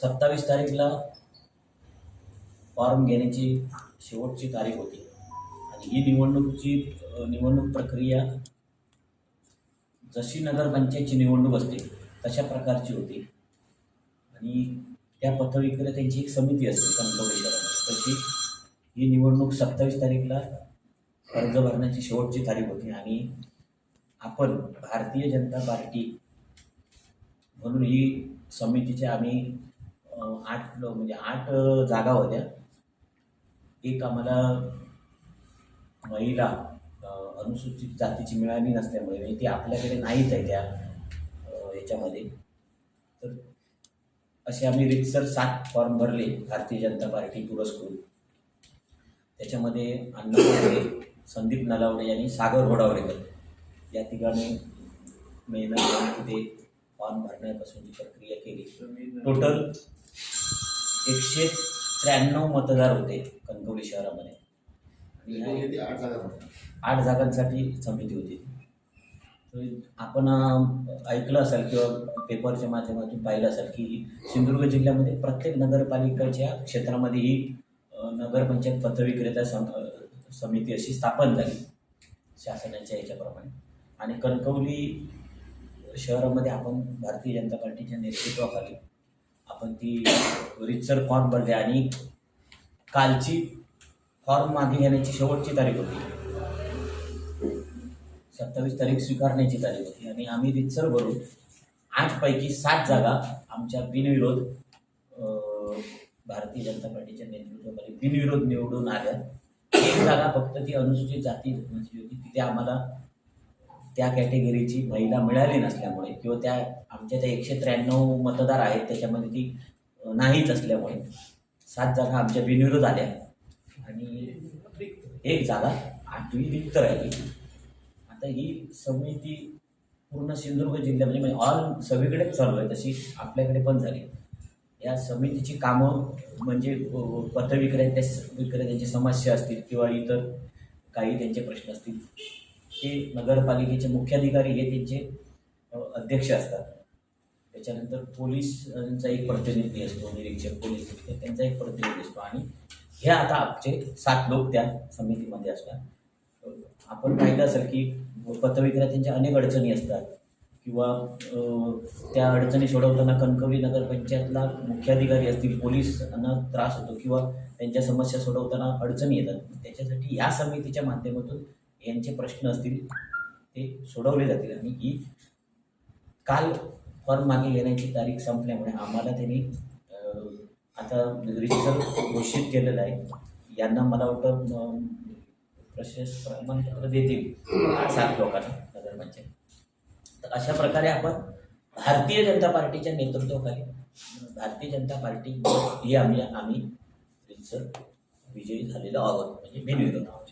सत्तावीस तारीखला फॉर्म घेण्याची शेवटची तारीख होती. आणि ही निवडणुकीची निवडणूक प्रक्रिया जशी नगरपंचायतची निवडणूक असते तशा प्रकारची होती. आणि त्या पथविक्रेत्यांची एक समिती असते कणकवली शहरामध्ये. तशी ही निवडणूक सत्तावीस तारीखला अर्ज भरण्याची शेवटची तारीख होती. आणि आपण भारतीय जनता पार्टी म्हणून ही समितीचे आम्ही आठ म्हणजे आठ जागा होत्या. एक आम्हाला महिला अनुसूचित जातीची मिळाली नसल्यामुळे म्हणजे ती आपल्याकडे नाहीच आहे त्या याच्यामध्ये. तर असे आम्ही रितसर सात फॉर्म भरले भारतीय जनता पार्टी पुरस्कृत. त्याच्यामध्ये अण्णा संदीप नलावडे आणि सागर घोडावडेकर या ठिकाणी मेहनत तिथे फॉर्म भरण्यापासूनची प्रक्रिया केली. टोटल एकशे त्र्याण्णव मतदार होते कणकवली शहरामध्ये. आठ जागांसाठी समिती होती. आपण ऐकलं असेल किंवा पेपरच्या माध्यमातून पाहिलं असेल की सिंधुदुर्ग जिल्ह्यामध्ये प्रत्येक नगरपालिकेच्या क्षेत्रामध्ये ही नगरपंचायत पथविक्रेता सम समिती अशी स्थापन झाली शासनाच्या याच्याप्रमाणे. आणि कणकवली शहरामध्ये आपण भारतीय जनता पार्टीच्या नेतृत्वाखाली आपण ती रितसर फॉर्म भरली आणि कालची फॉर्म मागे घेण्याची शेवटची तारीख होती. सत्तावीस तारीख स्वीकारण्याची तारीख होती. आणि आम्ही रितसर भरून आठपैकी सात जागा आमच्या बिनविरोध भारतीय जनता पार्टीच्या नेतृत्वाखाली बिनविरोध निवडून आल्या. एक जागा फक्त ती अनुसूचित जाती म्हणजे होती. तिथे आम्हाला त्या कॅटेगरीची महिला मिळाली नसल्यामुळे किंवा त्या आमच्या त्या एकशे त्र्याण्णव मतदार आहेत त्याच्यामध्ये ती नाहीच असल्यामुळे. सात जागा आमच्या बिनविरोध आल्या. आणि एक जागा आठवी रिक्त राहिली. आता ही समिती पूर्ण सिंधुदुर्ग जिल्ह्यामध्ये म्हणजे ऑल सगळीकडेच चालू आहे तशी आपल्याकडे पण झाली. या समितीची कामं म्हणजे अ, पथविक्रेत्या विक्रेत्यांची समस्या असतील किंवा इतर काही त्यांचे प्रश्न असतील ते नगरपालिकेचे मुख्याधिकारी हे त्यांचे अध्यक्ष असतात. त्याच्यानंतर पोलिसांचा एक प्रतिनिधी असतो निरीक्षक पोलीस त्यांचा एक प्रतिनिधी असतो. आणि हे आता आमचे सात लोक त्या समितीमध्ये असतात. आपण पाहिलं असेल की पत्रविक्रेत्यांच्या अनेक अडचणी असतात. किंवा त्या अडचणी सोडवताना कणकवली नगरपंचायतला मुख्याधिकारी असतील पोलिसांना त्रास होतो किंवा त्यांच्या समस्या सोडवताना अडचणी येतात. त्याच्यासाठी या समितीच्या माध्यमातून यांचे प्रश्न असतील ते सोडवले जातील. आणि ही काल फॉर्म मागे घेण्याची तारीख संपल्यामुळे आम्हाला त्यांनी आता रितसर घोषित केलेलं आहे. यांना मला वाटतं प्रशेष प्रमाणपत्र देतील सात लोकांना नगरपंचायत तर अशा प्रकारे आपण भारतीय जनता पार्टीच्या नेतृत्वाखाली भारतीय जनता पार्टी ही आम्ही आम्ही रितसर विजयी झालेलो आहोत. म्हणजे बिनविरोध आहोत